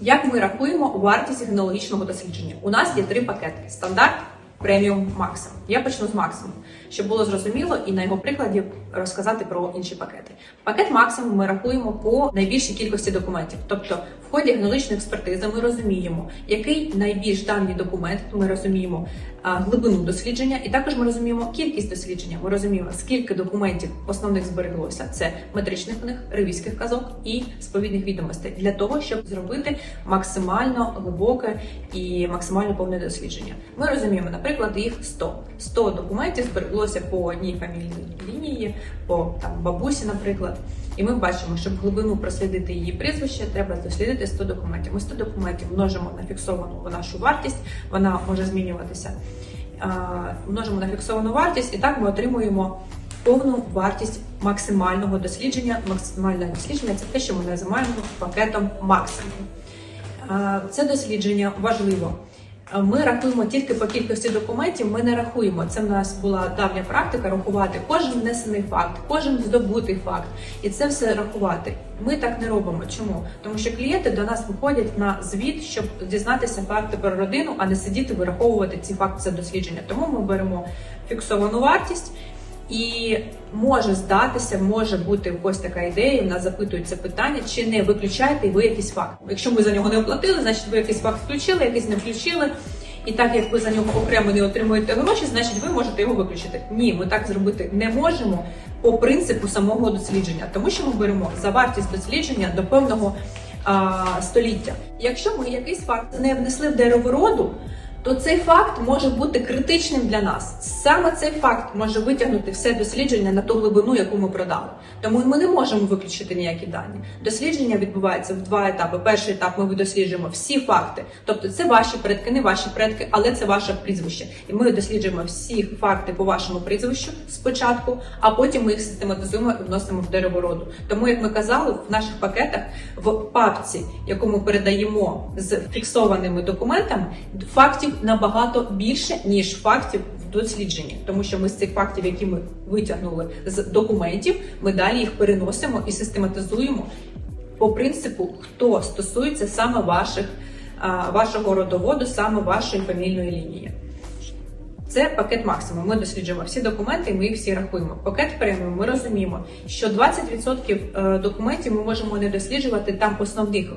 Як ми рахуємо вартість генеалогічного дослідження? У нас є три пакети: стандарт, преміум, максимум. Я почну з максимум, щоб було зрозуміло і на його прикладі розказати про інші пакети. Пакет максимум ми рахуємо по найбільшій кількості документів. Тобто, в ході генеалогічної експертизи ми розуміємо, який найбільш давній документ, ми розуміємо глибину дослідження, і також ми розуміємо кількість дослідження. Ми розуміємо, скільки документів основних збереглося. Це метричних книг, ревізьких казок і сповідних відомостей для того, щоб зробити максимально глибоке і максимально повне дослідження. Ми розуміємо, наприклад, їх 100. 100 документів збереглося по одній фамільній лінії, по там бабусі, наприклад. І ми бачимо, щоб глибину прослідити її прізвище, треба дослідити 100 документів. Ми 100 документів множимо на фіксовану нашу вартість, вона може змінюватися. Множимо на фіксовану вартість, і так ми отримуємо повну вартість максимального дослідження. Максимальне дослідження це те, що ми називаємо пакетом максимум. Це дослідження важливо. А Ми рахуємо тільки по кількості документів. Ми не рахуємо. Це в нас була давня практика рахувати кожен внесений факт, кожен здобутий факт, і це все рахувати. Ми так не робимо. Чому? Тому що клієнти до нас виходять на звіт, щоб дізнатися факти про родину, а не сидіти вираховувати ці факти за дослідження. Тому ми беремо фіксовану вартість. І може здатися, може бути у така ідея. в Нас запитують це питання, чи не виключаєте ви якийсь факт. Якщо ми за нього не оплатили, значить ви якийсь факт включили, якийсь не включили. І так як ви за нього окремо не отримуєте гроші, значить ви можете його виключити. Ні, ми так зробити не можемо по принципу самого дослідження, тому що ми беремо за вартість дослідження до певного а, століття. Якщо ми якийсь факт не внесли в деревороду, то цей факт може бути критичним для нас. Саме цей факт може витягнути все дослідження на ту глибину, яку ми продали. Тому ми не можемо виключити ніякі дані. Дослідження відбувається в два етапи. Перший етап ми досліджуємо всі факти, тобто це ваші предки, не ваші предки, але це ваше прізвище. І ми досліджуємо всі факти по вашому прізвищу спочатку, а потім ми їх систематизуємо і вносимо в деревороду. Тому, як ми казали, в наших пакетах в папці, яку ми передаємо з фіксованими документами, фактів набагато більше ніж фактів в дослідженні, тому що ми з цих фактів, які ми витягнули з документів, ми далі їх переносимо і систематизуємо по принципу, хто стосується саме ваших вашого родоводу, саме вашої фамільної лінії. Це пакет максимум. Ми досліджуємо всі документи, і ми їх всі рахуємо. Пакет преміум. Ми розуміємо, що 20% е, документів ми можемо не досліджувати. Там основних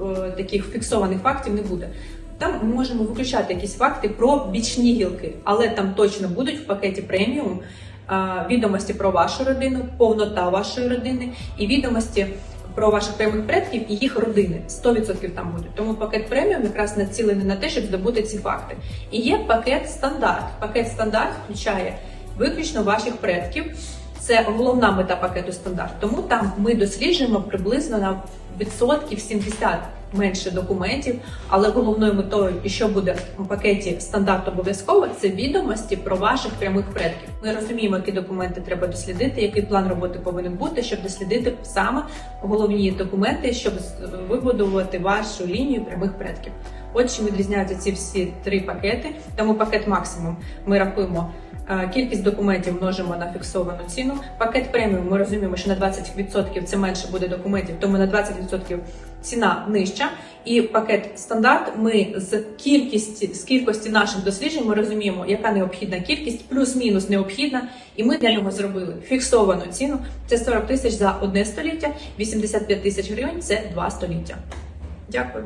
е, таких фіксованих фактів не буде. Там ми можемо виключати якісь факти про бічні гілки, але там точно будуть в пакеті преміум відомості про вашу родину, повнота вашої родини і відомості про ваших прямих предків і їх родини. 100% там будуть. Тому пакет преміум якраз націлений на те, щоб здобути ці факти. І є пакет стандарт. Пакет стандарт включає виключно ваших предків. Це головна мета пакету стандарт. Тому там ми досліджуємо приблизно на відсотків 70 менше документів, але головною метою, і що буде у пакеті стандарт обов'язково, це відомості про ваших прямих предків. Ми розуміємо, які документи треба дослідити, який план роботи повинен бути, щоб дослідити саме головні документи, щоб вибудувати вашу лінію прямих предків. От чим відрізняються ці всі три пакети. Тому пакет максимум ми рахуємо. е, Кількість документів множимо на фіксовану ціну. Пакет преміум ми розуміємо, що на 20% це менше буде документів, тому на 20% ціна нижча. І пакет стандарт ми з кількості з кількості наших досліджень ми розуміємо, яка необхідна кількість, плюс-мінус необхідна. І ми для нього зробили фіксовану ціну. Це 40 тисяч за одне століття, 85 тисяч гривень це два століття. Дякую.